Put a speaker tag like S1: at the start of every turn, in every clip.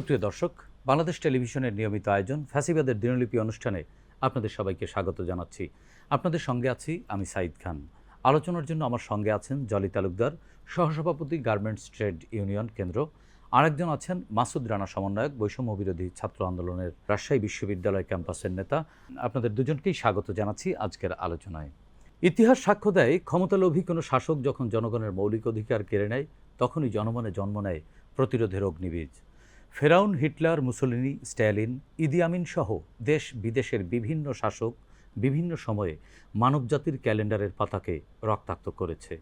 S1: সুপ্রিয় দর্শক, বাংলাদেশ টেলিভিশনের নিয়মিত আয়োজন ফ্যাসিবাদের দিনলিপি অনুষ্ঠানে আপনাদের সবাইকে স্বাগত জানাচ্ছি। আপনাদের সঙ্গে আছি আমি সাইদ খান। আলোচনার জন্য আমার সঙ্গে আছেন জলি তালুকদার, সহসভাপতি গার্মেন্টস ট্রেড ইউনিয়ন কেন্দ্র। আরেকজন আছেন মাসুদ রানা সমন্বয়ক, বৈষম্য বিরোধী ছাত্র আন্দোলনের রাজশাহী বিশ্ববিদ্যালয় ক্যাম্পাসের নেতা। আপনাদের দুজনকেই স্বাগত জানাচ্ছি আজকের আলোচনায়। ইতিহাস সাক্ষ্য দেয়, ক্ষমতালোভী কোনো শাসক যখন জনগণের মৌলিক অধিকার কেড়ে নেয়, তখনই জনমনে জন্ম নেয় প্রতিরোধের অগ্নিবীজ। ফেরাউন, হিটলার, মুসলিনি, স্ট্যালিন, ইদি আমিন সহ দেশ বিদেশের বিভিন্ন শাসক বিভিন্ন সময়ে মানবজাতির ক্যালেন্ডারের পাতাকে রক্তাক্ত করেছে।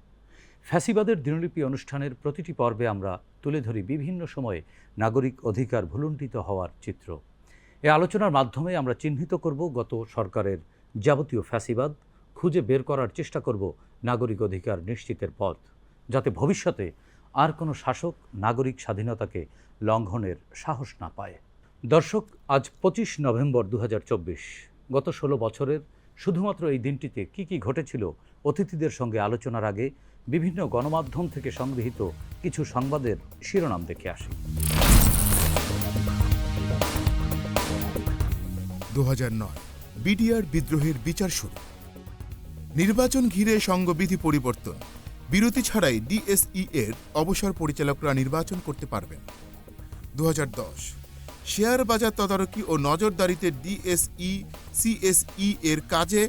S1: ফ্যাসিবাদের দিনলিপি অনুষ্ঠানের প্রতিটি পর্বে আমরা তুলে ধরি বিভিন্ন সময়ে নাগরিক অধিকার ভুলুণ্ঠিত হওয়ার চিত্র। এ আলোচনার মাধ্যমে আমরা চিহ্নিত করব গত সরকারের যাবতীয় ফ্যাসিবাদ, খুঁজে বের করার চেষ্টা করব নাগরিক অধিকার নিশ্চিতের পথ, যাতে ভবিষ্যতে আর কোনো শাসক নাগরিক স্বাধীনতাকে লঙ্ঘনের সাহস না পায়। দর্শক, আজ পঁচিশ নভেম্বর দু হাজার চব্বিশ। গত ষোলো বছরের শুধুমাত্র এই দিনটিতে কি কি ঘটেছিল অতিথিদের সঙ্গে আলোচনার আগে বিভিন্ন গণমাধ্যম থেকে সংগৃহীত কিছু সংবাদের শিরোনাম দেখে আসি।
S2: দুহাজার নয়, বিডিআর বিদ্রোহের বিচার শুরু। নির্বাচন ঘিরে সঙ্গবিধি পরিবর্তন। বিরতি ছাড়াই ডিএসই এর অবসর পরিচালকরা নির্বাচন করতে পারবেন। দু হাজার দশ, শেয়ার বাজার তদারকি ও নজরদারিতে ডিএসই, সিএসই এর কাজে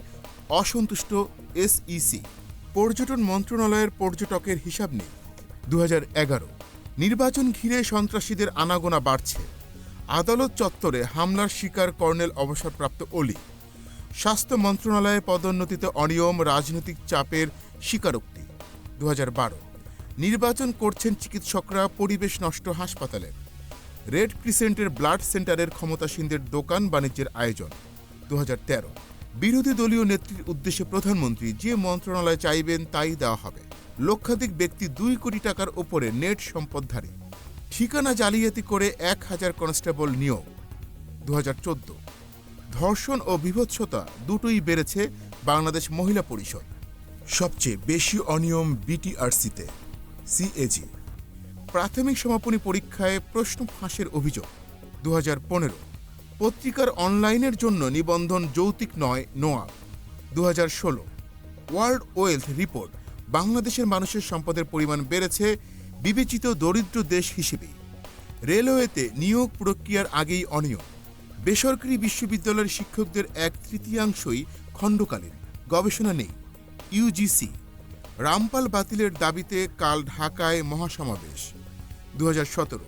S2: অসন্তুষ্ট এসইসি। পর্যটন মন্ত্রণালয়ের পর্যটকের হিসাব নেই দু হাজার এগারো, নির্বাচন ঘিরে সন্ত্রাসীদের আনাগোনা বাড়ছে। আদালত চত্বরে হামলার শিকার কর্নেল অবসরপ্রাপ্ত অলি। স্বাস্থ্য মন্ত্রণালয়ে পদোন্নতিতে অনিয়ম, রাজনৈতিক চাপের স্বীকারোক্তি। দু হাজার বারো। নির্বাচন করছেন চিকিৎসকরা, পরিবেশ নষ্ট হাসপাতালে। রেড ক্রিসেন্টের ব্লাড সেন্টারের ক্ষমতাসীনদের দোকান বাণিজ্যের আয়োজন। দুহাজার তেরো। বিরোধী দলীয় নেত্রীর উদ্দেশ্যে প্রধানমন্ত্রী যে মন্ত্রণালয় চাইবেন তাই দেওয়া হবে। লক্ষাধিক ব্যক্তি দুই কোটি টাকার ওপরে নেট সম্পদধারী। ঠিকানা জালিয়াতি করে এক হাজার কনস্টেবল নিয়োগ। দু হাজার চোদ্দ। ধর্ষণ ও বিভৎসতা দুটোই বেড়েছে বাংলাদেশ মহিলা পরিষদ। সবচেয়ে বেশি অনিয়ম বিটিআরসিতে, সিএজি। প্রাথমিক সমাপনী পরীক্ষায় প্রশ্ন ফাঁসের অভিযোগ দু হাজার পনেরো। পত্রিকার অনলাইনের জন্য নিবন্ধন যৌতিক নয় নোয়া দু হাজার ষোলো। ওয়ার্ল্ড ওয়েলথ রিপোর্ট, বাংলাদেশের মানুষের সম্পদের পরিমাণ বেড়েছে বিবেচিত দরিদ্র দেশ হিসেবে। রেলওয়েতে নিয়োগ প্রক্রিয়ার আগেই অনিয়ম। বেসরকারি বিশ্ববিদ্যালয়ের শিক্ষকদের এক তৃতীয়াংশই খণ্ডকালীন, গবেষণা নেই। ইউজিসি, রামপাল বাতিলের দাবিতে কাল ঢাকায় মহাসমাবেশ। দু হাজার সতেরো,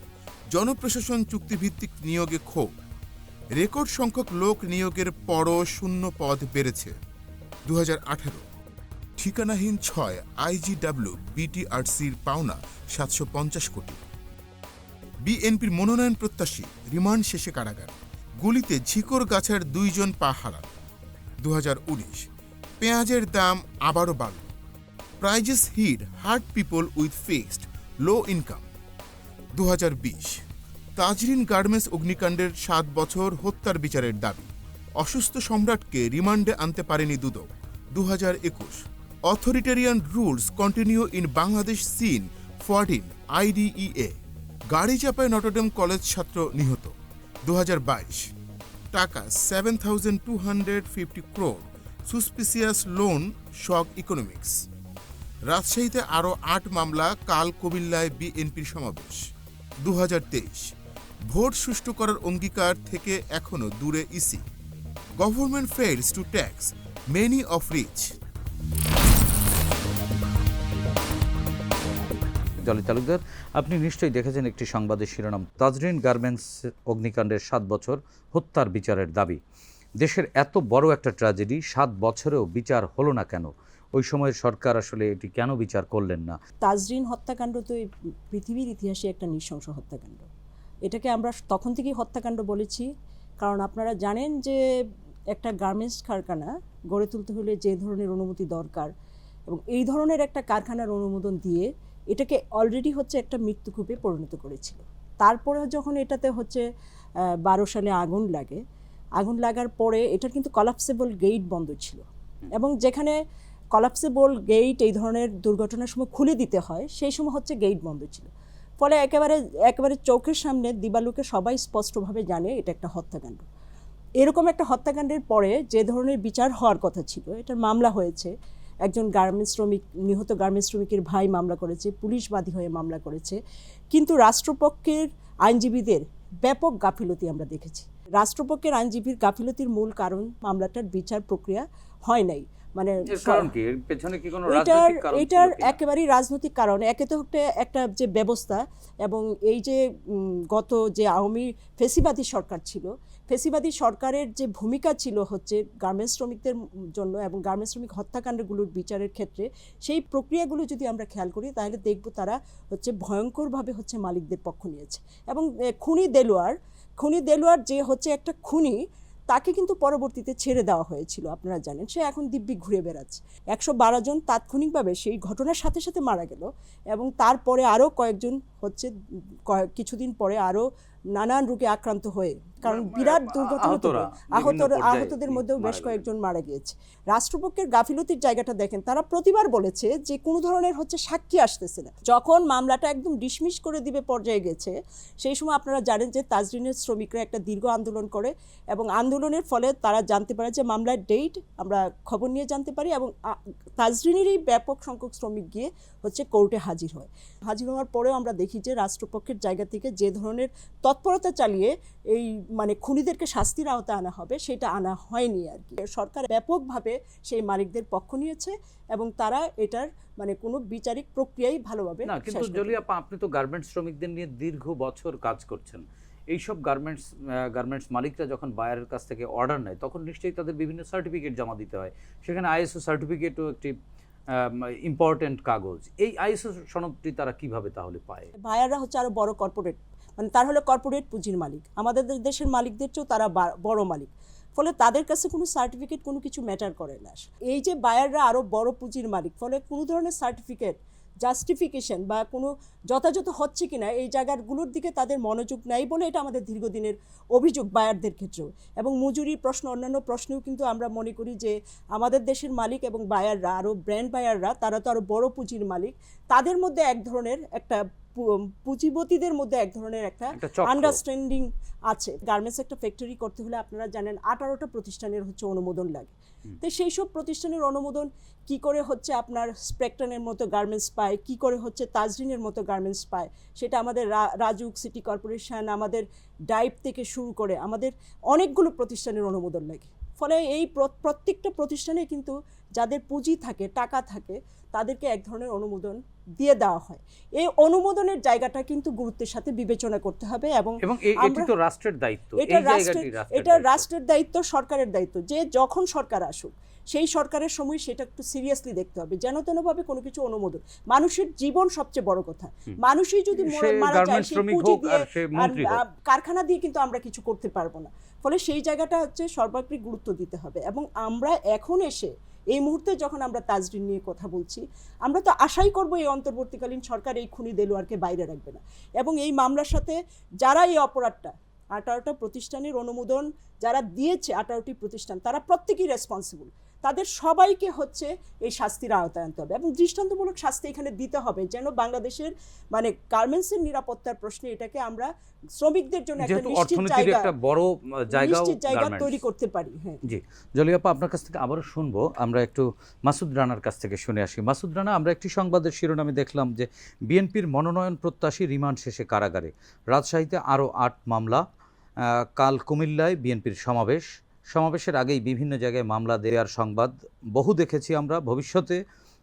S2: জনপ্রশাসন চুক্তিভিত্তিক নিয়োগে ক্ষোভ। রেকর্ড সংখ্যক লোক নিয়োগের পরও শূন্য পদ বেড়েছে। দুহাজার আঠারো, ঠিকানাহীন ছয় আইজিডাব্লিউ বিটিআরসির পাওনা সাতশো পঞ্চাশ কোটি। বিএনপির মনোনয়ন প্রত্যাশী, রিমান্ড শেষে কারাগার। গুলিতে ঝিকর গাছের দুইজন পা হারান। দু পেঁয়াজের দাম আবারও বাড়ল। Prices hit hard people with fixed low income দু হাজার বিশ, তাজরিন গার্মেন্টস অগ্নিকাণ্ডের সাত বছর হত্যার বিচারের দাবি। অসুস্থ সম্রাটকে রিমান্ডে আনতে পারেনি দুদক। দু হাজার একুশ, authoritarian rules continue in Bangladesh since fourteen IDEA গাড়ি চাপায় নটরডেম কলেজ ছাত্র নিহত। দু হাজার বাইশ, টাকা seven thousand two hundred fifty crore suspicious loan, shock economics. রাজশাহীতে আরও আট মামলা কাল কুমিল্লায় বিএনপির সমাবেশ। দু ভোট সুষ্ঠু করার অঙ্গীকার থেকে এখনও দূরে EC. Government fails to tax many of rich
S1: Jolly Talukdar, আপনি নিশ্চয়ই দেখেছেন একটি সংবাদের শিরোনাম, তাজরিন গার্মেন্টস অগ্নিকাণ্ডের সাত বছর হত্যার বিচারের দাবি। দেশের এত বড় একটা ট্র্যাজেডি, সাত বছরেও বিচার হলো না কেন? ওই সময়ের সরকার আসলে এটি কেন বিচার করলেন না?
S3: তাজরিন হত্যাকাণ্ড তো এই পৃথিবীর ইতিহাসে একটা নৃশংস হত্যাকাণ্ড। এটাকে আমরা তখন থেকেই হত্যাকাণ্ড বলেছি। কারণ আপনারা জানেন যে একটা গার্মেন্টস কারখানা গড়ে তুলতে হলে যে ধরনের অনুমতি দরকার এবং এই ধরনের একটা কারখানার অনুমোদন দিয়ে এটাকে অলরেডি হচ্ছে একটা মৃত্যুকূপে পরিণত করেছিল। তারপরে যখন এটাতে হচ্ছে বারো সালে আগুন লাগে আগুন লাগার পরে এটার কিন্তু কলাপসেবল গেট বন্ধ ছিল। এবং যেখানে কলাপসেবল গেট এই ধরনের দুর্ঘটনার সময় খুলে দিতে হয়, সেই সময় হচ্ছে গেট বন্ধ ছিল। ফলে একেবারে একেবারে চোখের সামনে দিবালুকে সবাই স্পষ্টভাবে জানে এটা একটা হত্যাকাণ্ড। এরকম একটা হত্যাকাণ্ডের পরে যে ধরনের বিচার হওয়ার কথা ছিল, এটার মামলা হয়েছে। একজন গার্মেন্টস শ্রমিক, নিহত গার্মেন্টস শ্রমিকের ভাই মামলা করেছে, পুলিশ বাদী হয়ে মামলা করেছে। কিন্তু রাষ্ট্রপক্ষের আইনজীবীদের ব্যাপক গাফিলতি আমরা দেখেছি। রাষ্ট্রপক্ষের আইনজীবীর গাফিলতির মূল কারণ মামলাটার বিচার প্রক্রিয়া হয় নাই। মানে এটার একেবারেই রাজনৈতিক কারণ। একে তো একটা যে ব্যবস্থা এবং এই যে গত যে আওয়ামী ফেসিবাদী সরকার ছিল ফেসিবাদী সরকারের যে ভূমিকা ছিল হচ্ছে গার্মেন্টস শ্রমিকদের জন্য এবং গার্মেন্টস শ্রমিক হত্যাকাণ্ডগুলোর বিচারের ক্ষেত্রে সেই প্রক্রিয়াগুলো যদি আমরা খেয়াল করি তাহলে দেখব তারা হচ্ছে ভয়ঙ্করভাবে হচ্ছে মালিকদের পক্ষ নিয়েছে। এবং খুনি দেলোয়ার খুনি দেলোয়ার যে হচ্ছে একটা খুনি, তাকে কিন্তু পরবর্তীতে ছেড়ে দেওয়া হয়েছিল, আপনারা জানেন। সে এখন দিব্যি ঘুরে বেড়াচ্ছে। একশো বারো জন তাৎক্ষণিকভাবে সেই ঘটনার সাথে সাথে মারা গেল এবং তারপরে আরও কয়েকজন হচ্ছে কিছুদিন পরে আরও নানান রোগে আক্রান্ত হয়ে কারণ
S1: মানে
S3: বিরাট দুর্ঘটনা আহত আহতদের মধ্যেও বেশ কয়েকজন মারা গিয়েছে। রাষ্ট্রপক্ষের গাফিলতির জায়গাটা দেখেন তারা প্রতিবার বলেছে যে কোনো ধরনের হচ্ছে সাক্ষী আসতেছে না। যখন মামলাটা একদম ডিসমিস করে দিবে পর্যায়ে গেছে সেই সময় আপনারা জানেন যে তাজরিনের শ্রমিকরা একটা দীর্ঘ আন্দোলন করে এবং আন্দোলনের ফলে তারা জানতে পারে যে মামলার ডেট আমরা খবর নিয়ে জানতে পারি এবং তাজরিনেরই ব্যাপক সংখ্যক শ্রমিক গিয়ে হচ্ছে কোর্টে হাজির হয়। হাজির হওয়ার পরেও আমরা দেখি যে রাষ্ট্রপক্ষের জায়গা থেকে যে ধরনের তৎপরতা চালিয়ে এই মানে খুনিদেরকে শাস্তির আওতায় আনা হবে সেটা আনা হয়নি আর কি। সরকার ব্যাপকভাবে সেই মালিকদের পক্ষ নিয়েছে এবং তারা এটার মানে কোনো বিচারিক প্রক্রিয়াই ভালোভাবে
S1: না কিন্তু
S3: শেষ করতে
S1: জলি আপা আপনি তো গার্মেন্টস শ্রমিকদের নিয়ে দীর্ঘ বছর কাজ করছেন। এইসব গার্মেন্টস গার্মেন্টস মালিকরা যখন বায়ারের কাছ থেকে অর্ডার নেয় তখন নিশ্চয়ই তাদের বিভিন্ন সার্টিফিকেট জমা দিতে হয়। সেখানে আইএসও সার্টিফিকেটও একটি ইম্পর্টেন্ট কাগজ। এই আইএসও সনদটি তারা কীভাবে তাহলে পায়?
S3: বায়াররা হচ্ছে আরও বড় কর্পোরেট মানে তার হলো কর্পোরেট পুঁজির মালিক। আমাদের দেশের মালিকদের চেয়েও তারা বড় মালিক। ফলে তাদের কাছে কোনো সার্টিফিকেট কোনো কিছু ম্যাটার করে না। এই যে বায়াররা আরও বড় পুঁজির মালিক, ফলে কোনো ধরনের সার্টিফিকেট জাস্টিফিকেশন বা কোনো যথাযথ হচ্ছে কিনা এই জায়গাগুলোর দিকে তাদের মনোযোগ নাই বলে এটা আমাদের দীর্ঘদিনের অভিযোগ বায়ারদের ক্ষেত্রেও। এবং মজুরির প্রশ্ন, অন্যান্য প্রশ্নেও কিন্তু আমরা মনে করি যে আমাদের দেশের মালিক এবং বায়াররা আরও ব্র্যান্ড বায়াররা তারা তো আরও বড় পুঁজির মালিক। তাদের মধ্যে এক ধরনের একটা পুঁজিপতিদের মধ্যে এক ধরনের একটা আন্ডারস্ট্যান্ডিং আছে। গার্মেন্টস একটা ফ্যাক্টরি করতে হলে আপনারা জানেন আঠারোটা প্রতিষ্ঠানের হচ্ছে অনুমোদন লাগে। তো সেই সব প্রতিষ্ঠানের অনুমোদন কি করে হচ্ছে আপনার স্পেকটনের মতো গার্মেন্টস পায় কি করে হচ্ছে তাজরিনের মতো গার্মেন্টস পায় সেটা আমাদের রাজুক সিটি কর্পোরেশন আমাদের ডাইভ থেকে শুরু করে আমাদের অনেকগুলো প্রতিষ্ঠানের অনুমোদন লাগে। ফলে এই প্রত্যেকটা প্রতিষ্ঠানে কিন্তু যাদের পুঁজি থাকে টাকা থাকে তাদেরকে এক ধরনের অনুমোদন দিয়ে দেওয়া হয়। এই অনুমোদনের জায়গাটা কিন্তু গুরুত্বের সাথে বিবেচনা করতে হবে এবং
S1: এবং এটি তো রাষ্ট্রের দায়িত্ব।
S3: এটা রাষ্ট্রের এটা। রাষ্ট্রের দায়িত্ব সরকারের দায়িত্ব। যে যখন সরকার আসুক সেই সরকারের সময় সেটা একটু সিরিয়াসলি দেখতে হবে যেন তেনভাবে কোনো কিছু অনুমোদন। মানুষের জীবন সবচেয়ে বড় কথা। মানুষই যদি মারা যায় সেই পুঁজি দিয়ে কারখানা দিয়ে কিন্তু আমরা কিছু করতে পারব না। ফলে সেই জায়গাটা হচ্ছে সর্বাগ্রে গুরুত্ব দিতে হবে এবং আমরা এখন এসে এই মুহূর্তে যখন আমরা তাজরিন নিয়ে কথা বলছি, আমরা তো আশাই করব এই অন্তর্বর্তীকালীন সরকার এই খুনি দেলোয়ারকে বাইরে রাখবে না। এবং এই মামলার সাথে যারা এই অপরাধটা, আঠারোটা প্রতিষ্ঠানের অনুমোদন যারা দিয়েছে, আঠারোটি প্রতিষ্ঠান, তারা প্রত্যেকেই রেসপন্সিবল তাদের সবাইকে হচ্ছে এই শাস্তির আওতায় আনতে হবে। এবং দৃষ্টান্তমূলক শাস্তি এখানে দিতে হবে যেন বাংলাদেশের মানে গার্মেন্টসের নিরাপত্তার প্রশ্নে এটাকে আমরা শ্রমিকদের জন্য একটা নিশ্চিত জায়গা
S1: একটা বড়
S3: নিশ্চিত জায়গা তৈরি করতে পারি হ্যাঁ।
S1: জি। জলিয়াপা আপনার কাছ থেকে আবারও শুনব। আমরা একটু মাসুদ রানার কাছ থেকে শুনে আসি। মাসুদ রানা আমরা একটি সংবাদের শিরোনামে দেখলাম যে বিএনপির মনোনয়ন প্রত্যাশী রিমান্ড শেষে কারাগারে। রাজশাহীতে আরও আট মামলা আহ, কাল কুমিল্লায় বিএনপির সমাবেশ। সমাবেশের আগেই বিভিন্ন জায়গায় মামলা দেওয়ার সংবাদ। বহু দেখেছি আমরা। ভবিষ্যতে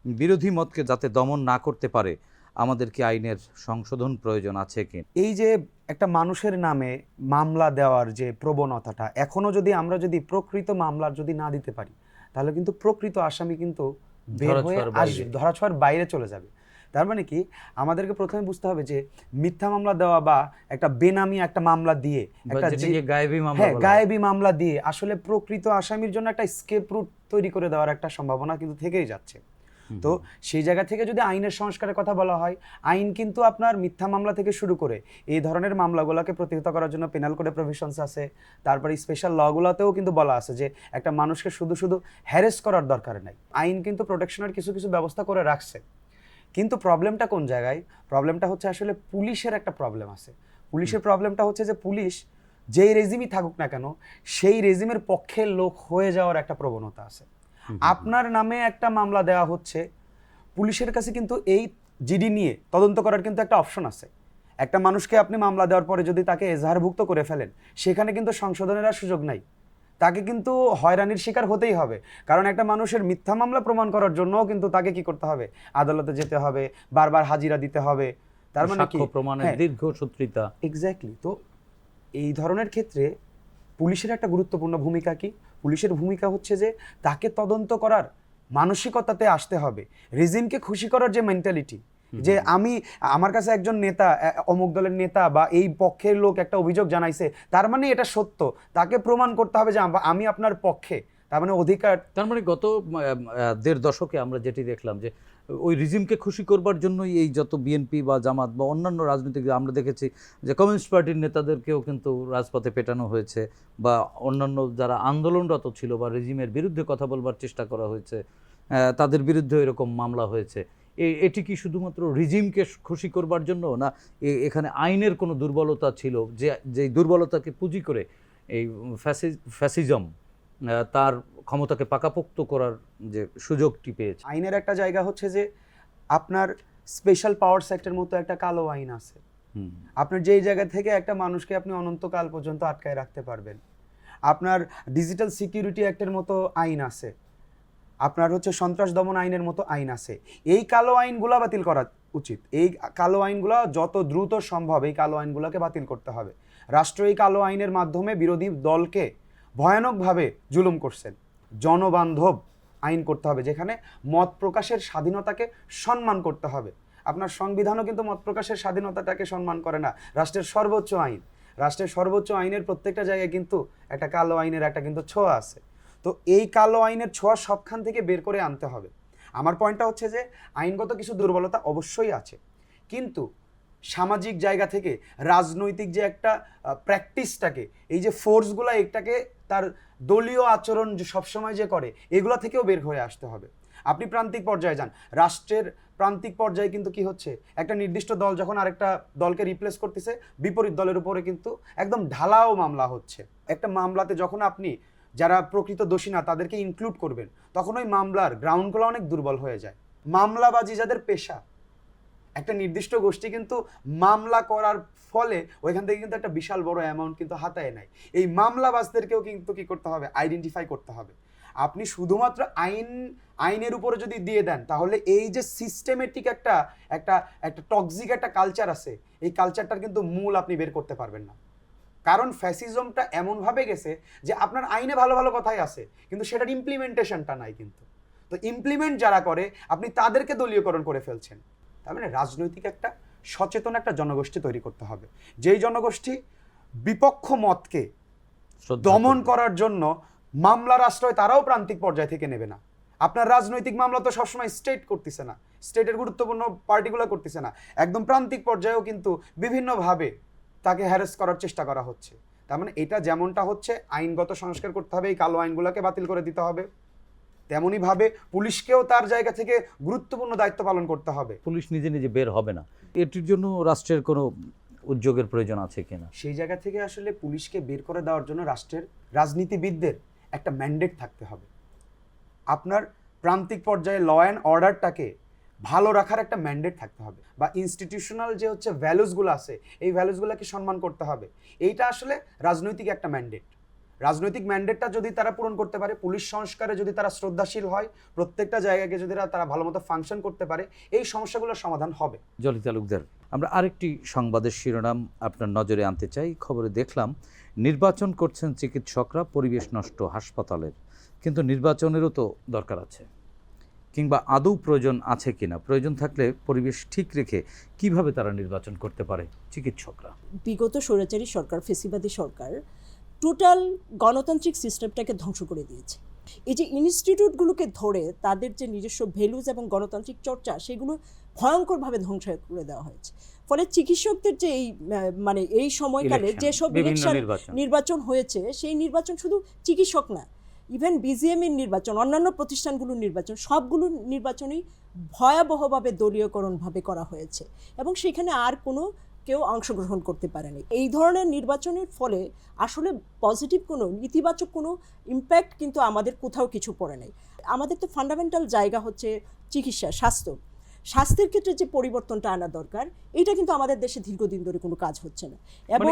S1: বিরোধী মতকে যাতে দমন না করতে পারে আমাদের কি আইনের সংশোধন প্রয়োজন আছে কি?
S4: এই যে একটা মানুষের নামে মামলা দেওয়ার যে প্রবণতাটা এখনও যদি আমরা যদি প্রকৃত মামলার যদি না দিতে পারি তাহলে কিন্তু প্রকৃত আসামি কিন্তু বের হয়ে
S1: ধরাছোঁয়ার
S4: আসবে ধরাছোঁয়ার বাইরে চলে যাবে। তার মানে কি? আমাদেরকে প্রথমে বুঝতে হবে যে মিথ্যা মামলা দেওয়া বা একটা বেনামি একটা মামলা দিয়ে একটা
S1: গায়েবী মামলা
S4: হ্যাঁ গায়েবী মামলা দিয়ে আসলে প্রকৃত আসামির জন্য একটা স্কেপ রুট তৈরি করে দেওয়ার একটা সম্ভাবনা কিন্তু থেকেই যাচ্ছে। তো সেই জায়গা থেকে যদি আইনের সংস্কারের কথা বলা হয় আইন কিন্তু আপনার মিথ্যা মামলা থেকে শুরু করে এই ধরনের মামলাগুলোকে প্রতিহত করার জন্য পেনাল কোডে প্রভিশনস আছে তারপরে স্পেশাল লগুলোতেও কিন্তু বলা আছে যে একটা মানুষকে শুধু শুধু হ্যারেস করার দরকার নাই। আইন কিন্তু প্রোটেকশনের কিছু কিছু ব্যবস্থা করে রাখছে। কিন্তু প্রবলেমটা কোন জায়গায়? প্রবলেমটা হচ্ছে আসলে পুলিশের একটা প্রবলেম আছে। পুলিশের প্রবলেমটা হচ্ছে যে পুলিশ যেই রেজিমই থাকুক না কেন সেই রেজিমের পক্ষে লোক হয়ে যাওয়ার একটা প্রবণতা আছে। আপনার নামে একটা মামলা দেওয়া হচ্ছে পুলিশের কাছে কিন্তু এই জিডি নিয়ে তদন্ত করার কিন্তু একটা অপশন আছে। একটা মানুষকে আপনি মামলা দেওয়ার পরে যদি তাকে এজাহারভুক্ত করে ফেলেন সেখানে কিন্তু সংশোধনের আর সুযোগ নাই। তাকে কিন্তু হয়রানির শিকার হতেই হবে। কারণ একটা মানুষের মিথ্যা মামলা প্রমাণ করার জন্যও কিন্তু তাকে কি করতে হবে? আদালতে যেতে হবে বারবার হাজিরা দিতে হবে। তার মানে কি?
S1: প্রমাণের
S4: হ্যাঁ,
S1: দীর্ঘ সূত্রিতা।
S4: এক্স্যাক্টলি তো এই ধরনের ক্ষেত্রে পুলিশের একটা গুরুত্বপূর্ণ ভূমিকা কি? পুলিশের ভূমিকা হচ্ছে যে তাকে তদন্ত করার মানসিকতাতে আসতে হবে। রেজিমকে খুশি করার যে মেন্টালিটি যে আমি আমার কাছে একজন নেতা অমুক দলের নেতা বা এই পক্ষের লোক একটা অভিযোগ জানাইছে তার মানে এটা সত্য। তাকে প্রমাণ করতে হবে যে আমি আপনার পক্ষে। তার মানে অধিকার
S1: তার মানে গত দেড় দশকে আমরা যেটি দেখলাম যে ওই রিজিমকে খুশি করবার জন্যই এই যত বিএনপি বা জামাত বা অন্যান্য রাজনৈতিক আমরা দেখেছি যে কমিউনিস্ট পার্টির নেতাদেরকেও কিন্তু রাজপথে পেটানো হয়েছে বা অন্যান্য যারা আন্দোলনরত ছিল বা রেজিমের বিরুদ্ধে কথা বলবার চেষ্টা করা হয়েছে তাদের বিরুদ্ধে এরকম মামলা হয়েছে। এটি কি শুধুমাত্র রিজিমকে খুশি করবার জন্য না এখানে আইনের কোনো দুর্বলতা ছিল যে যেই দুর্বলতাকে পুঁজি করে এই ফ্যাসি ফ্যাসিজম তার ক্ষমতাকে পাকাপোক্ত করার যে সুযোগটি পেয়েছে?
S4: আইনের একটা জায়গা হচ্ছে যে আপনার স্পেশাল পাওয়ার সেক্টর মতো একটা কালো আইন আছে। আপনার যেই জায়গা থেকে একটা মানুষকে আপনি অনন্তকাল পর্যন্ত আটকায় রাখতে পারবেন। আপনার ডিজিটাল সিকিউরিটি অ্যাক্টের মতো আইন আছে। আপনার হচ্ছে সন্ত্রাস দমন আইনের মতো আইন আছে। এই কালো আইনগুলো বাতিল করা উচিত। এই কালো আইনগুলো যত দ্রুত সম্ভব এই কালো আইনগুলোকে বাতিল করতে হবে। রাষ্ট্র এই কালো আইনের মাধ্যমে বিরোধী দলকে ভয়ানকভাবে জুলুম করছেন। জনবান্ধব আইন করতে হবে, যেখানে মত প্রকাশের স্বাধীনতাকে সম্মান করতে হবে। আপনার সংবিধানও কিন্তু মত প্রকাশের স্বাধীনতাটাকে সম্মান করে না। রাষ্ট্রের সর্বোচ্চ আইন। রাষ্ট্রের সর্বোচ্চ আইনের প্রত্যেকটা জায়গায় কিন্তু একটা কালো আইনের একটা কিন্তু ছোঁয়া আছে। তো এই কালো আইনের ছোঁয়া সবখান থেকে বের করে আনতে হবে। আমার পয়েন্টটা হচ্ছে যে, আইনগত কিছু দুর্বলতা অবশ্যই আছে। কিন্তু সামাজিক জায়গা থেকে, রাজনৈতিক যে একটা প্র্যাকটিসটাকে এই যে ফোর্সগুলো এটাকে তার দলীয় আচরণ যে সবসময় যে করে, এগুলো থেকেও বের হয়ে আসতে হবে। আপনি প্রান্তিক পর্যায়ে যান। রাষ্ট্রের প্রান্তিক পর্যায়ে কিন্তু কি হচ্ছে? একটা নির্দিষ্ট দল যখন আরেকটা দলকে রিপ্লেস করতেছে, বিপরীত দলের উপরে কিন্তু একদম ঢালাও মামলা হচ্ছে। একটা মামলাতে যখন আপনি যারা প্রকৃত দোষী না, তাদেরকে ইনক্লুড করবেন। তখন ওই মামলার গ্রাউন্ডগুলো অনেক দুর্বল হয়ে যায়। মামলাবাজি যাদের পেশা, একটা নির্দিষ্ট গোষ্ঠী কিন্তু মামলা করার ফলে ওইখান থেকে কিন্তু একটা বিশাল বড় অ্যামাউন্ট কিন্তু হাতায় নেয়। এই মামলাবাজদেরকেও কিন্তু কি করতে হবে? আইডেন্টিফাই করতে হবে। আপনি শুধুমাত্র আইন, আইনের উপরে যদি দিয়ে দেন, তাহলে এই যে সিস্টেমেটিক একটা একটা একটা টক্সিক একটা কালচার আছে, এই কালচারটার কিন্তু মূল আপনি বের করতে পারবেন না। কারণ ফ্যাসিজমটা এমনভাবে গেছে যে আপনার আইনে ভালো ভালো কথাই আছে কিন্তু সেটার ইমপ্লিমেন্টেশনটা নাই কিন্তু। তো ইমপ্লিমেন্ট যারা করে আপনি তাদেরকে দলীয়করণ করে ফেলছেন। তার মানে রাজনৈতিক একটা সচেতন একটা জনগোষ্ঠী তৈরি করতে হবে। যেই জনগোষ্ঠী বিপক্ষ মতকে দমন করার জন্য মামলার আশ্রয় তারাও প্রান্তিক পর্যায় থেকে নেবে না। আপনার রাজনৈতিক মামলা তো সবসময় স্টেট করতেছে না। স্টেটের গুরুত্বপূর্ণ পার্টিগুলো করতেছে না। একদম প্রান্তিক পর্যায়েও কিন্তু বিভিন্নভাবে তাকে হ্যারেস করার চেষ্টা করা হচ্ছে। তার মানে এটা যেমনটা হচ্ছে আইনগত সংস্কার করতে হবে এই কালো আইনগুলোকে বাতিল করে দিতে হবে। তেমনই ভাবে পুলিশকেও তার জায়গা থেকে গুরুত্বপূর্ণ দায়িত্ব পালন করতে হবে।
S1: পুলিশ নিজে নিজে বের হবে না। এটির জন্য রাষ্ট্রের কোনো উদ্যোগের প্রয়োজন আছে কিনা?
S4: সেই জায়গা থেকে আসলে পুলিশকে বের করে দেওয়ার জন্য রাষ্ট্রের রাজনীতিবিদদের একটা ম্যান্ডেট থাকতে হবে। আপনার প্রান্তিক পর্যায়ে ল অ্যান্ড অর্ডারটাকে ভালো রাখার একটা ম্যান্ডেট থাকতে হবে। বা ইনস্টিটিউশনাল যে হচ্ছে ভ্যালুসগুলো আছে, এই ভ্যালুসগুলোকে সম্মান করতে হবে। এইটা আসলে রাজনৈতিক একটা ম্যান্ডেট রাজনৈতিক ম্যান্ডেটটা যদি তারা পূরণ করতে পারে, পুলিশ সংস্কারে যদি তারা শ্রদ্ধাশীল হয়, প্রত্যেকটা জায়গাকে যদি তারা- ভালো মতো ফাংশন করতে পারে, এই সমস্যাগুলোর সমাধান হবে।
S1: জলি তালুকদার, আমরা আরেকটি সংবাদের শিরোনাম আপনার নজরে আনতে চাই। খবরে দেখলাম, নির্বাচন করছেন চিকিৎসকরা, পরিবেশ নষ্ট হাসপাতালের। কিন্তু নির্বাচনেরও তো দরকার আছে। কিংবা আদৌ প্রয়োজন আছে কিনা? প্রয়োজন থাকলে পরিবেশ ঠিক রেখে কীভাবে তারা নির্বাচন করতে পারে? চিকিৎসকরা।
S3: বিগত স্বৈরাচারী সরকার ফেসিবাদী সরকার টোটাল গণতান্ত্রিক সিস্টেমটাকে ধ্বংস করে দিয়েছে। এই যে ইনস্টিটিউটগুলোকে ধরে তাদের যে নিজস্ব ভ্যালুজ এবং গণতান্ত্রিক চর্চা সেগুলো ভয়ঙ্করভাবে ধ্বংস করে দেওয়া হয়েছে। ফলে চিকিৎসকদের যে এই মানে এই সময়কালে যেসব ইলেকশন।
S1: নির্বাচন
S3: হয়েছে সেই নির্বাচন শুধু চিকিৎসক না ইভেন বিজিএমের নির্বাচন, অন্যান্য প্রতিষ্ঠানগুলোর নির্বাচন সবগুলো নির্বাচনই ভয়াবহভাবে দলীয়করণভাবে করা হয়েছে। এবং সেখানে আর কোনো কেউ অংশগ্রহণ করতে পারেনি। এই ধরনের নির্বাচনের ফলে আসলে পজিটিভ কোনো, ইতিবাচক কোনো ইম্প্যাক্ট কিন্তু আমাদের কোথাও কিছু পড়ে নেই। আমাদের তো ফান্ডামেন্টাল জায়গা হচ্ছে চিকিৎসা, স্বাস্থ্য। স্বাস্থ্যের ক্ষেত্রে যে পরিবর্তনটা আনা দরকার এটা কিন্তু আমাদের দেশে দীর্ঘদিন ধরে কোনো কাজ হচ্ছে না এবং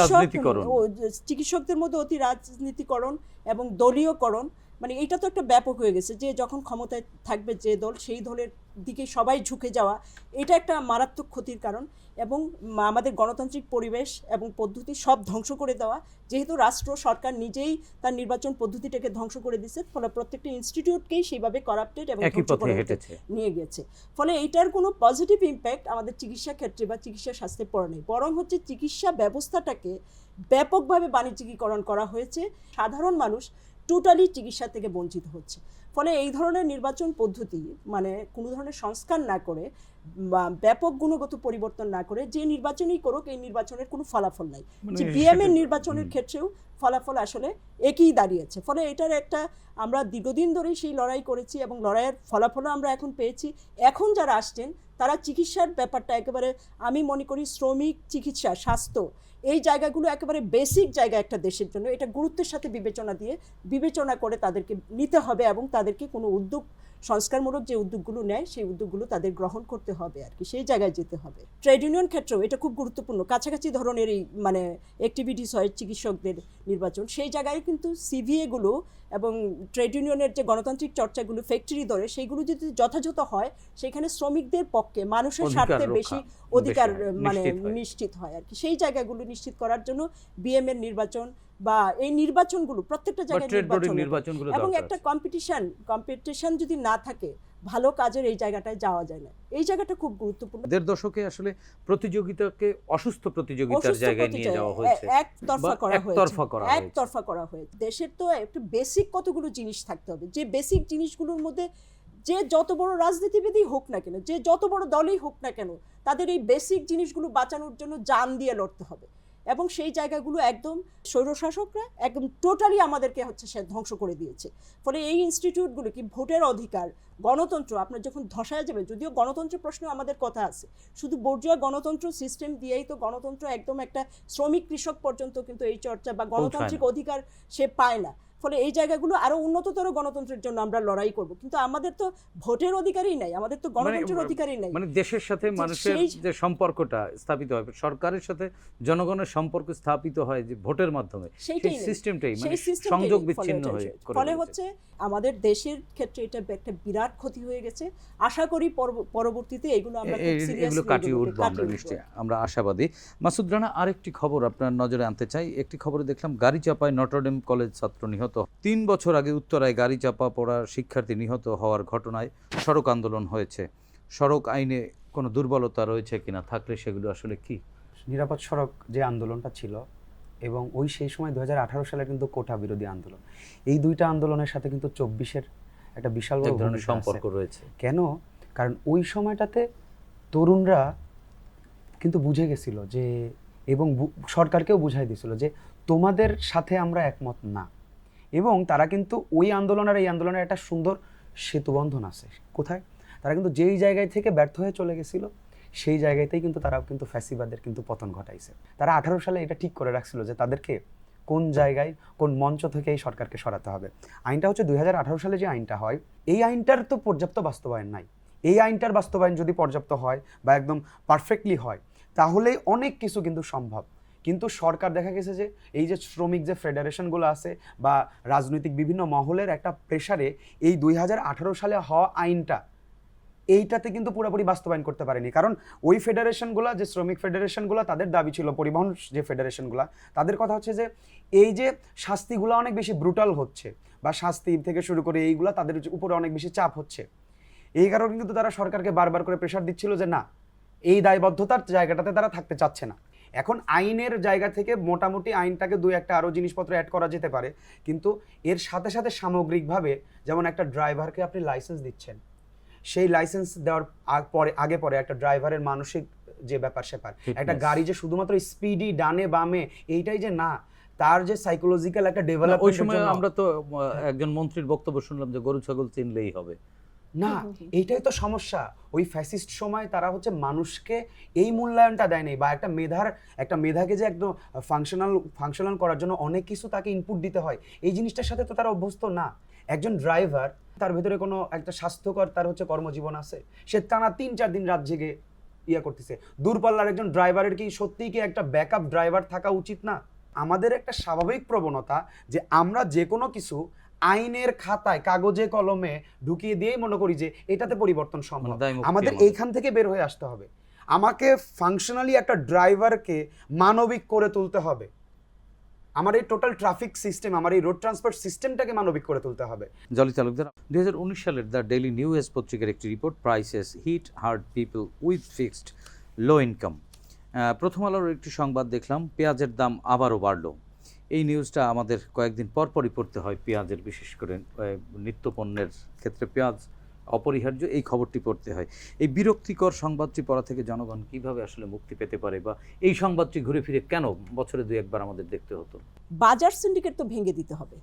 S1: রাজনীতিকরণ।
S3: ও, চিকিৎসকদের মধ্যে অতি রাজনীতিকরণ এবং দলীয়করণ মানে এটা তো একটা ব্যাপক হয়ে গেছে যে যখন ক্ষমতায় থাকবে যে দল সেই দলের দিকে সবাই ঝুঁকে যাওয়া এটা একটা মারাত্মক ক্ষতির কারণ এবং আমাদের গণতান্ত্রিক পরিবেশ এবং পদ্ধতি সব ধ্বংস করে দেওয়া। যেহেতু রাষ্ট্র সরকার নিজেই তার নির্বাচন পদ্ধতিটাকে ধ্বংস করে দিচ্ছে ফলে প্রত্যেকটা ইনস্টিটিউটকেই সেইভাবে করাপ্টেড এবং নিয়ে গেছে। ফলে এইটার কোনো পজিটিভ ইম্প্যাক্ট আমাদের চিকিৎসা ক্ষেত্রে বা চিকিৎসা স্বাস্থ্যে পড়ে নেই। বরং হচ্ছে চিকিৎসা ব্যবস্থাটাকে ব্যাপকভাবে বাণিজ্যিকীকরণ করা হয়েছে। সাধারণ মানুষ টোটালি চিকিৎসা থেকে বঞ্চিত হচ্ছে। ফলে এই ধরনের নির্বাচন পদ্ধতি মানে কোনো ধরনের সংস্কার না করে বা ব্যাপক গুণগত পরিবর্তন না করে যে নির্বাচনই করুক এই নির্বাচনের কোনো ফলাফল নাই।
S1: মানে
S3: যে বিএমএর নির্বাচনের ক্ষেত্রেও ফলাফল আসলে একই দাঁড়িয়েছে। ফলে এটার একটা আমরা দীর্ঘদিন ধরেই সেই লড়াই করেছি এবং লড়াইয়ের ফলাফলও আমরা এখন পেয়েছি। এখন যারা আসছেন তারা চিকিৎসার ব্যাপারটা একেবারে আমি মনে করি শ্রমিক চিকিৎসা স্বাস্থ্য এই জায়গাগুলো একেবারে বেসিক জায়গা একটা দেশের জন্য। এটা গুরুত্বের সাথে বিবেচনা দিয়ে বিবেচনা করে তাদেরকে নিতে হবে এবং তাদেরকে কোনো উদ্যোগ সংস্কারমূলক যে উদ্যোগগুলো নেয় সেই উদ্যোগগুলো তাদের গ্রহণ করতে হবে আর কি সেই জায়গায় যেতে হবে। ট্রেড ইউনিয়ন ক্ষেত্রেও এটা খুব গুরুত্বপূর্ণ। কাছাকাছি ধরনের এই মানে অ্যাক্টিভিটিস হয় চিকিৎসকদের নির্বাচন সেই জায়গায় কিন্তু সিভিএগুলো এবং ট্রেড ইউনিয়নের যে গণতান্ত্রিক চর্চাগুলো ফ্যাক্টরি ধরে সেইগুলো যদি যথাযথ হয় সেখানে শ্রমিকদের পক্ষে মানুষের স্বার্থে বেশি অধিকার মানে
S1: নিশ্চিত হয়।
S3: আর কি। সেই জায়গাগুলো নিশ্চিত করার জন্য বিএম এর নির্বাচন বা এই নির্বাচনগুলো প্রত্যেকটা জায়গায় নির্বাচন এবং একটা কম্পিটিশন কম্পিটিশন যদি না থাকে ভালো কাজের এই জায়গাটায় যাওয়া যায় না। এই জায়গাটা খুব গুরুত্বপূর্ণ।
S1: দেড় দশকে আসলে প্রতিযোগিতাকে অসুস্থ প্রতিযোগিতার জায়গায় নিয়ে যাওয়া হয়েছে।
S3: একতরফা করা হয়েছে।
S1: একতরফা করা হয়েছে।
S3: একতরফা করা হয়েছে। দেশের তো একটা বেসিক কতগুলো জিনিস থাকতে হবে। যে বেসিক জিনিসগুলোর মধ্যে যে যত বড় রাজনীতিবিদই হোক না কেন যে যত বড় দলই হোক না কেন তাদের এই বেসিক জিনিসগুলো বাঁচানোর জন্য জান দিয়ে লড়তে হবে। এবং সেই জায়গাগুলো একদম স্বৈরশাসকরা একদম টোটালি আমাদেরকে হচ্ছে সে ধ্বংস করে দিয়েছে। ফলে এই ইনস্টিটিউটগুলো কি ভোটের অধিকার গণতন্ত্র আপনার যখন ধসায় যাবে যদিও গণতন্ত্র প্রশ্নে আমাদের কথা আছে শুধু বর্জুয়া গণতন্ত্র সিস্টেম দিয়েই তো গণতন্ত্র একদম একটা শ্রমিক কৃষক পর্যন্ত কিন্তু এই চর্চা বা গণতান্ত্রিক অধিকার সে পায় না। ফলে এই জায়গাগুলো আরও উন্নততর গণতন্ত্রের জন্য আমরা লড়াই করব। কিন্তু আমাদের তো ভোটের অধিকারই নাই আমাদের তো গণতন্ত্রের অধিকারই নাই।
S1: মানে দেশের সাথে মানুষের যে সম্পর্কটা স্থাপিত হয় সরকারের সাথে জনগণের সম্পর্ক স্থাপিত হয় যে ভোটের মাধ্যমে সেই সিস্টেমটাই মানে সংযোগ বিচ্ছিন্ন হয়ে।
S3: ফলে হচ্ছে আমাদের দেশের ক্ষেত্রে এটা একটা বিরাট ক্ষতি হয়ে গেছে। আশা করি পরবর্তীতে এগুলো আমরা
S1: এগুলো কাটিয়ে উঠবো আমরা। নিশ্চয়ই। আমরা আশাবাদী। মাসুদ রানা আরেকটি খবর আপনার নজরে আনতে চাই। একটি খবরে দেখলাম গাড়ি চাপায় নটরডেম কলেজ ছাত্র নিহত। তিন বছর আগে উত্তরায় গাড়ি চাপা পড়া শিক্ষার্থী নিহত হওয়ার ঘটনায় সড়ক আন্দোলন হয়েছে। সড়ক আইনে কোনো দুর্বলতা রয়েছে কিনা থাকলে সেগুলো আসলে কি?
S4: নিরাপদ সড়ক যে আন্দোলনটা ছিল এবং ওই সেই সময় দু সালে কিন্তু কোটা বিরোধী আন্দোলন। এই দুইটা আন্দোলনের সাথে কিন্তু চব্বিশের একটা বিশাল বড়
S1: ধরনের সম্পর্ক রয়েছে।
S4: কেন? কারণ ওই সময়টাতে তরুণরা কিন্তু বুঝে গেছিল যে এবং সরকারকেও বুঝাই দিয়েছিল যে তোমাদের সাথে আমরা একমত না। এবং তারা কিন্তু ওই আন্দোলন আর এই আন্দোলনের একটা সুন্দর সেতুবন্ধন আছে। কোথায়? তারা কিন্তু যেই জায়গায় থেকে ব্যর্থ হয়ে চলে গেছিল, সেই জায়গাতেই কিন্তু তারা কিন্তু ফ্যাসিবাদের কিন্তু পতন ঘটাইছে। তারা আঠারো সালে এটা ঠিক করে রাখছিল যে তাদেরকে কোন জায়গায়, কোন মঞ্চ থেকে এই সরকারকে সরাতে হবে। আইনটা হচ্ছে দুই হাজার আঠারো সালে যে আইনটা হয়, এই আইনটার তো পর্যাপ্ত বাস্তবায়ন নাই। এই আইনটার বাস্তবায়ন যদি পর্যাপ্ত হয় বা একদম পারফেক্টলি হয় তাহলে অনেক কিছু কিন্তু সম্ভব। কিন্তু সরকার দেখা গেছে যে এই যে শ্রমিক যে ফেডারেশনগুলো আছে বা রাজনৈতিক বিভিন্ন মহলের একটা প্রেসারে এই দুই হাজার আঠেরো সালে হওয়া আইনটা, এইটাতে কিন্তু পুরোপুরি বাস্তবায়ন করতে পারেনি। কারণ ওই ফেডারেশনগুলো, যে শ্রমিক ফেডারেশনগুলো, তাদের দাবি ছিল, পরিবহন যে ফেডারেশনগুলো, তাদের কথা হচ্ছে যে এই যে শাস্তিগুলো অনেক বেশি ব্রুটাল হচ্ছে বা শাস্তি থেকে শুরু করে এইগুলো তাদের উপরে অনেক বেশি চাপ হচ্ছে। এই কারণে কিন্তু তারা সরকারকে বারবার করে প্রেশার দিচ্ছিল যে না, এই দায়বদ্ধতার জায়গাটাতে তারা থাকতে চাচ্ছে না। এখন আইনের জায়গা থেকে মোটামুটি আইনটাকে দুই একটা আরও জিনিসপত্র অ্যাড করা যেতে পারে। কিন্তু এর সাথে সাথে সামগ্রিকভাবে যেমন একটা ড্রাইভারকে আপনি লাইসেন্স দিচ্ছেন সেই লাইসেন্স দেওয়ার পরে আগে পরে একটা ড্রাইভারের মানসিক যে ব্যাপার স্যাপার একটা গাড়ি যে শুধুমাত্র স্পিডি ডানে বামে এইটাই যে না তার যে সাইকোলজিক্যাল একটা
S1: না, ওই সময় আমরা তো একজন মন্ত্রীর বক্তব্য শুনলাম যে গরু ছাগল চিনলেই হবে।
S4: না এইটাই তো সমস্যা। ওই ফ্যাসিস্ট সময় তারা হচ্ছে মানুষকে এই মূল্যায়নটা দেয় নাই বা একটা মেধার একটা মেধাকে যে একদম ফাংশনাল ফাংশনাল করার জন্য অনেক কিছু তাকে ইনপুট দিতে হয় এই জিনিসটার সাথে তো তারা অভ্যস্ত না। একজন ড্রাইভার তার ভেতরে কোনো একটা স্বাস্থ্যকর তার হচ্ছে কর্মজীবন আছে। সে টানা তিন চার দিন রাত জেগে ইয়ে করতেছে। দূরপাল্লার একজন ড্রাইভারের কি সত্যিই কি একটা ব্যাকআপ ড্রাইভার থাকা উচিত না? আমাদের একটা স্বাভাবিক প্রবণতা যে আমরা যে কোনো কিছু আইনের খাতায় কাগজে কলমে ঢুকিয়ে দিয়েই মনে করি যে এটাতে পরিবর্তন সম্ভব। আমাদের। এইখান থেকে বের হয়ে আসতে হবে। আমাকে ফাংশনালি একটা ড্রাইভারকে মানবিক করে তুলতে হবে। আমার এই টোটাল ট্রাফিক সিস্টেম আমার এই রোড ট্রান্সপোর্ট সিস্টেমটাকে মানবিক করে তুলতে হবে।
S1: জলি তালুকদার দুই সালের দ্য ডেইলি নিউজ পত্রিকার একটি report prices hit hard people with fixed low income প্রথম আলোর একটি সংবাদ দেখলাম পেঁয়াজের দাম আবারও বাড়লো। এই নিউজটা আমাদের কয়েকদিন পর পরই পড়তে হয় পেঁয়াজের, বিশেষ করে নিত্য নিত্যপণ্যের ক্ষেত্রে পেঁয়াজ অপরিহার্য এই খবরটি পড়তে হয়। এই বিরক্তিকর সংবাদটি পড়া থেকে জনগণ কীভাবে আসলে মুক্তি পেতে পারে বা এই সংবাদটি ঘুরে ফিরে কেন বছরে দুই একবার আমাদের দেখতে হতো?
S3: বাজার সিন্ডিকেট তো ভেঙে দিতে হবে।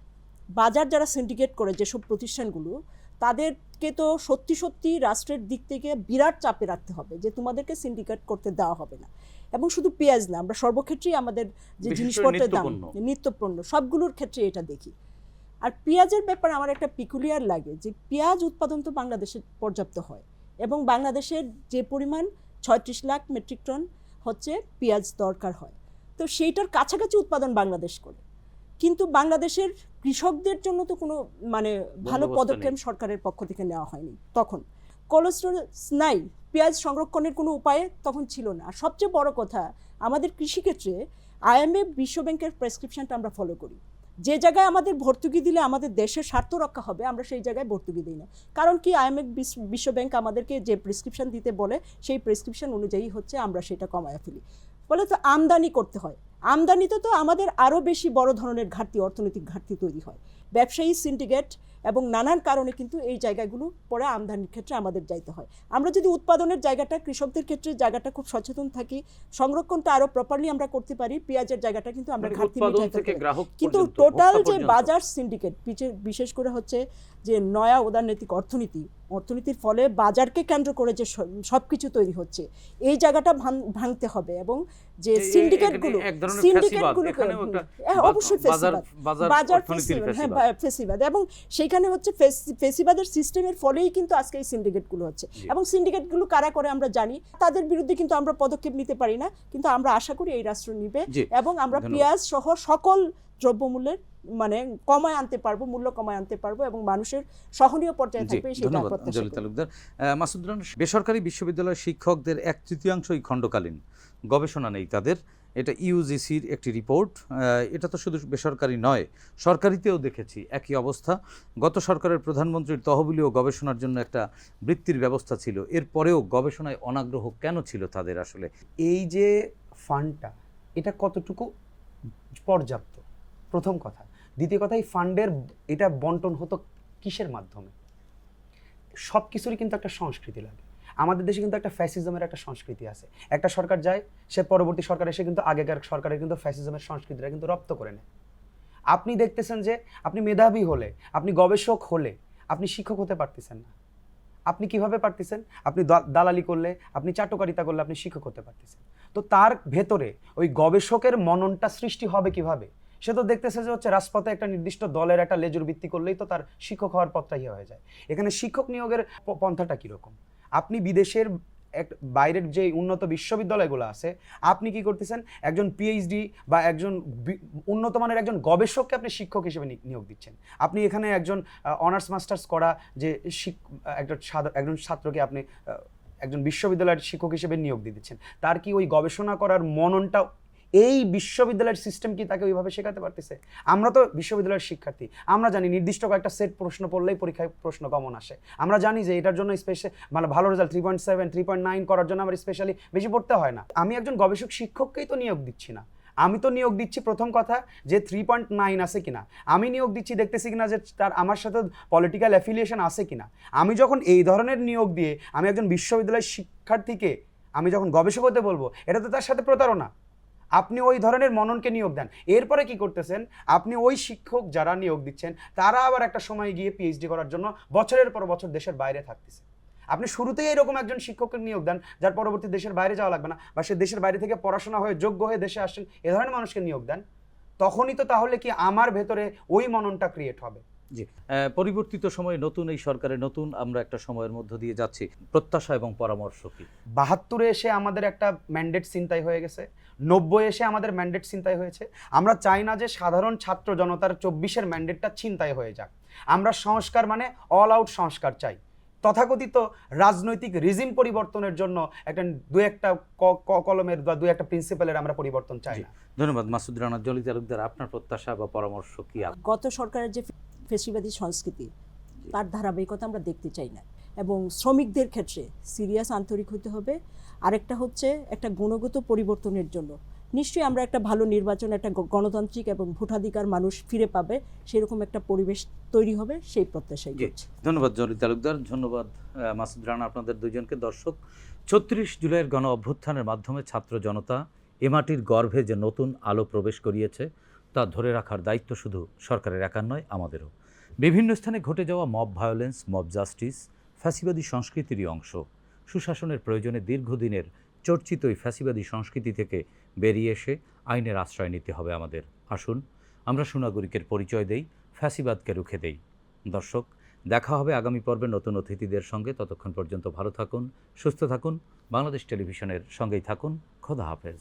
S3: বাজার যারা সিন্ডিকেট করে যেসব প্রতিষ্ঠানগুলো তাদেরকে তো সত্যি সত্যি রাষ্ট্রের দিক থেকে বিরাট চাপে রাখতে হবে যে তোমাদেরকে সিন্ডিকেট করতে দেওয়া হবে না। এবং শুধু পেঁয়াজ না আমরা সর্বক্ষেত্রেই আমাদের যে জিনিসপত্রের দাম
S1: নিত্যপণ্য।
S3: সবগুলোর ক্ষেত্রে এটা দেখি। আর পেঁয়াজের ব্যাপারে আমার একটা পিকুলিয়ার লাগে যে পেঁয়াজ উৎপাদন তো বাংলাদেশে পর্যাপ্ত হয় এবং বাংলাদেশের যে পরিমাণ ছয়ত্রিশ লাখ মেট্রিক টন হচ্ছে পেঁয়াজ দরকার হয়। তো সেইটার কাছাকাছি উৎপাদন বাংলাদেশ করে। কিন্তু বাংলাদেশের কৃষকদের জন্য তো কোনো মানে ভালো পদক্ষেপ সরকারের পক্ষ থেকে নেওয়া হয়নি। তখন কোলেস্ট্রল নাই পেঁয়াজ সংরক্ষণের কোনো উপায় তখন ছিল না। সবচেয়ে বড় কথা আমাদের কৃষিক্ষেত্রে আইএমএফ বিশ্বব্যাংকের প্রেসক্রিপশনটা আমরা ফলো করি। যে জায়গায় আমাদের ভর্তুকি দিলে আমাদের দেশের স্বার্থ রক্ষা হবে আমরা সেই জায়গায় ভর্তুকি দিই না। কারণ কি আইএমএফ বিশ্বব্যাংক আমাদেরকে যে প্রেসক্রিপশন দিতে বলে সেই প্রেসক্রিপশন অনুযায়ী হচ্ছে আমরা সেটা কমায় ফেলি। বলে তো আমদানি করতে হয়। আমদানিতে তো আমাদের আরও বেশি বড় ধরনের ঘাটতি অর্থনৈতিক ঘাটতি তৈরি হয়। ব্যবসায়ী সিন্ডিকেট এবং নানান কারণে কিন্তু এই জায়গাগুলো পরে আমদানির ক্ষেত্রে আমাদের যাইতে হয়। আমরা যদি উৎপাদনের জায়গাটা কৃষকদের ক্ষেত্রে জায়গাটা খুব সচেতন থাকি সংরক্ষণটা আরও প্রপারলি আমরা করতে পারি পেঁয়াজের জায়গাটা কিন্তু আমরা
S1: মানে
S3: ঘাটতি কিন্তু টোটাল যে বাজার সিন্ডিকেট বিশেষ করে হচ্ছে যে নয়া উদারনৈতিক অর্থনীতি অর্থনীতির ফলে বাজারকে কেন্দ্র করে যে সব কিছু তৈরি হচ্ছে এই জায়গাটা ভাঙ- ভাঙতে হবে এবং যে সিন্ডিকেটগুলো সিন্ডিকেটগুলো
S1: একটা
S3: অবশ্যই
S1: বাজার
S3: ফেসিবাদ হ্যাঁ এবং সেইখানে হচ্ছে ফেস- ফেসিবাদের সিস্টেমের ফলেই কিন্তু আজকে এই সিন্ডিকেটগুলো হচ্ছে। এবং সিন্ডিকেটগুলো কারা করে আমরা জানি তাদের বিরুদ্ধে কিন্তু আমরা পদক্ষেপ নিতে পারি না। কিন্তু আমরা আশা করি এই রাষ্ট্র নিবে এবং আমরা। পেঁয়াজ সহ সকল দ্রব্যমূল্যের মানে কমায় আনতে পারব মূল্য কমায় আনতে পারব এবং মানুষের সহনীয় পর্যায়ে থাকবে সেটা
S1: ধন্যবাদ
S3: প্রত্যাশা
S1: তালুকদার। মাসুদ বেসরকারি বিশ্ববিদ্যালয়ের শিক্ষকদের এক তৃতীয়াংশই খণ্ডকালীন। গবেষণা নেই তাদের। এটা ইউজিসির একটি রিপোর্ট। আহ, এটা তো শুধু বেসরকারি নয় সরকারিতেও দেখেছি একই অবস্থা। গত সরকারের প্রধানমন্ত্রীর তহবিলীয় গবেষণার জন্য একটা বৃত্তির ব্যবস্থা ছিল। এরপরেও গবেষণায় অনাগ্রহ কেন ছিল তাদের আসলে?
S4: এই যে ফান্ডটা এটা কতটুকু পর্যাপ্ত? প্রথম কথা। দ্বিতীয় কথা এই ফান্ডের এটা বন্টন হতো কিসের মাধ্যমে? সব কিছুরই কিন্তু একটা সংস্কৃতি লাগে। আমাদের দেশে কিন্তু একটা ফ্যাসিজমের একটা সংস্কৃতি আছে। একটা সরকার যায়, সে পরবর্তী সরকার এসে কিন্তু আগেকার সরকারের কিন্তু ফ্যাসিজমের সংস্কৃতিটা কিন্তু রপ্ত করে নেয়। আপনি দেখতেছেন যে আপনি মেধাবী হলে, আপনি গবেষক হলে, আপনি শিক্ষক হতে পারতেছেন না। আপনি কীভাবে পারতেছেন? আপনি দালালি করলে, আপনি চাটুকারিতা করলে আপনি শিক্ষক হতে পারতেছেন। তো তার ভেতরে ওই গবেষকের মননটা সৃষ্টি হবে কীভাবে? সে তো দেখতেছে যে হচ্ছে রাজপথে একটা নির্দিষ্ট দলের একটা লেজুর ভিত্তি করলেই তো তার শিক্ষক হওয়ার পথটা ইয়ে হয়ে যায়। এখানে শিক্ষক নিয়োগের পন্থাটা কীরকম? আপনি বিদেশের এক, বাইরের যে উন্নত বিশ্ববিদ্যালয়গুলো আছে, আপনি কি করতেছেন? একজন পিএইচডি বা একজন উন্নত মানের একজন গবেষককে আপনি শিক্ষক হিসেবে নিয়োগ দিচ্ছেন। আপনি এখানে একজন অনার্স মাস্টার্স করা যে একজন একজন ছাত্রকে আপনি একজন বিশ্ববিদ্যালয়ের শিক্ষক হিসেবে নিয়োগ দিচ্ছেন। তার কি ওই গবেষণা করার মননটা এই বিশ্ববিদ্যালয়ের সিস্টেম কি তাকে ওইভাবে শেখাতে পারতেছে? আমরা তো বিশ্ববিদ্যালয়ের শিক্ষার্থী। আমরা জানি নির্দিষ্ট কয়েকটা সেট প্রশ্ন পড়লেই পরীক্ষায় প্রশ্ন কমন আসে। আমরা জানি যে এটার জন্য স্পেশাল মানে ভালো result three point seven three point nine করার জন্য আমার স্পেশালি বেশি পড়তে হয় না। আমি একজন গবেষক, শিক্ষককেই তো নিয়োগ দিচ্ছি না। আমি তো নিয়োগ দিচ্ছি প্রথম কথা যে থ্রি পয়েন্ট নাইন আছে কিনা। আমি নিয়োগ দিচ্ছি দেখতেছি কিনা যে তার, আমার সাথে পলিটিক্যাল অ্যাফিলিয়েশন আছে কিনা। আমি যখন এই ধরনের নিয়োগ দিয়ে আমি একজন বিশ্ববিদ্যালয়ের শিক্ষার্থীকে আমি যখন গবেষক হতে বলব, এটা তো তার সাথে প্রতারণা। আপনি ওই ধরনের মননকে নিয়োগ দেন। এরপরে কি করতেছেন? আপনি ওই শিক্ষক যারা নিয়োগ দিচ্ছেন তারা আবার একটা সময় গিয়ে পিএইচডি করার জন্য বছরের পর বছর দেশের বাইরে থাকতেছে। আপনি শুরুতেই এরকম একজন শিক্ষককে নিয়োগ দেন যার পরবর্তী দেশের বাইরে যাওয়া লাগবে না বা সে দেশের বাইরে থেকে পড়াশোনা হয়ে যোগ্য হয়ে দেশে আসছেন এ ধরনের মানুষকে নিয়োগ দেন। তখনই তো তাহলে কি আমার ভেতরে ওই মননটা ক্রিয়েট হবে?
S1: জি। পরিবর্তিত সময়ে নতুন এই সরকারের নতুন আমরা একটা সময়ের মধ্য দিয়ে যাচ্ছি। প্রত্যাশা এবং পরামর্শ কি?
S4: বাহাত্তরে এসে আমাদের একটা ম্যান্ডেট চিন্তাই হয়ে গেছে। নব্বই এসে আমাদের ম্যান্ডেট চিন্তাই হয়েছে। আমরা চাই না যে সাধারণ ছাত্র জনতার চব্বিশের ম্যান্ডেটটা চিন্তাই হয়ে যাক। আমরা সংস্কার মানে অল আউট সংস্কার চাই। তথাকথিত রাজনৈতিক রিজিম পরিবর্তনের জন্য একটা দু একটা কলমের বা দু একটা প্রিন্সিপালের আমরা পরিবর্তন চাই না।
S1: ধন্যবাদ মাসুদ রানা। জলি তালুকদার আপনার প্রত্যাশা বা পরামর্শ কি?
S3: গত সরকারের যে ফেসিবাদী সংস্কৃতি তার ধারাবাহিকতা আমরা দেখতে চাই না। এবং শ্রমিকদের ক্ষেত্রে সিরিয়াস আন্তরিক হতে হবে। আরেকটা হচ্ছে একটা গুণগত পরিবর্তনের জন্য। নিশ্চয়ই আমরা একটা ভালো নির্বাচন একটা গণতান্ত্রিক এবং ভোটাধিকার মানুষ ফিরে পাবে সেরকম একটা পরিবেশ তৈরি হবে সেই প্রত্যাশাই
S1: ধন্যবাদ জলি তালুকদার ধন্যবাদ মাসুদ রানা আপনাদের দুজনকে দর্শক ছত্রিশ জুলাইয়ের গণ অভ্যুত্থানের মাধ্যমে ছাত্র জনতা এ মাটির গর্ভে যে নতুন আলো প্রবেশ করিয়েছে তা ধরে রাখার দায়িত্ব শুধু সরকারের একার নয় আমাদেরও। বিভিন্ন স্থানে ঘটে যাওয়া মব ভায়োলেন্স মব জাস্টিস ফ্যাসিবাদী সংস্কৃতিরই অংশ। সুশাসনের প্রয়োজনে দীর্ঘদিনের চর্চিত এই ফ্যাসিবাদী সংস্কৃতি থেকে বেরিয়ে এসে আইনের আশ্রয় নিতে হবে আমাদের। আসুন, আমরা সুনাগরিকের পরিচয় দেই, ফ্যাসিবাদকে রুখে দেই। দর্শক, দেখা হবে আগামী পর্বে নতুন অতিথিদের সঙ্গে। ততক্ষণ পর্যন্ত ভালো থাকুন, সুস্থ থাকুন, বাংলাদেশ টেলিভিশনের সঙ্গেই থাকুন। খোদা হাফেজ।